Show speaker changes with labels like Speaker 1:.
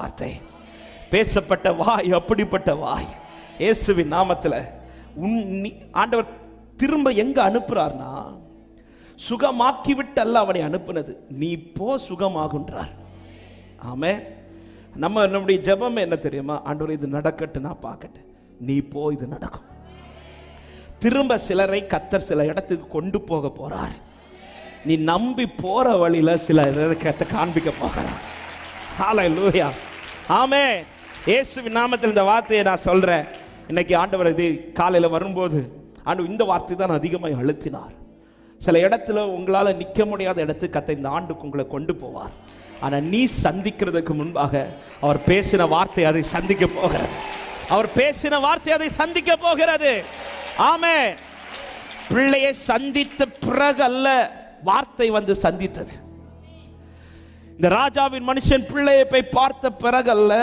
Speaker 1: வார்த்தை. பேசப்பட்ட வாய் அப்படிப்பட்ட வாய். இயேசுவின் நாமத்தில் உன் நீ- ஆண்டவர் திரும்ப எங்க அனுப்புகிறார்னா சுகமாக்கிவிட்டு அல்ல அவனை அனுப்புனது. நீ போ சுகமாகுன்றார். ஆமே நம்ம நம்முடைய ஜெபம் என்ன தெரியுமா? ஆண்டவர் இது நடக்கட்டு நான் பார்க்கட்டு நீ போ இது நடக்கும். திரும்ப சிலரை கத்தர் சில இடத்துக்கு கொண்டு போக போறார். நீ நம்பி போற வழியில சில இடத்தை காண்பிக்க போகிறார். ஹalleluya ஆமே இயேசுவின் நாமத்தில் இந்த வார்த்தையை நான் சொல்கிறேன் இன்னைக்கு ஆண்டவர் இது காலையில் வரும்போது ஆண்டு இந்த வார்த்தை தான் அதிகமாக அழுத்தினார். சில இடத்துல உங்களால் நிற்க முடியாத இடத்துக்கு கத்தை இந்த ஆண்டுக்கு உங்களை கொண்டு போவார். ஆனால் நீ சந்திக்கிறதுக்கு முன்பாக அவர் பேசின வார்த்தை அதை சந்திக்க போகிறது. அவர் பேசின வார்த்தை அதை சந்திக்க போகிறது. ஆமே பிள்ளையை சந்தித்த பிறகு அல்ல வார்த்தை வந்து சந்தித்தது. இந்த ராஜாவின் மனுஷன் பிள்ளையை போய் பார்த்த பிறகு அல்ல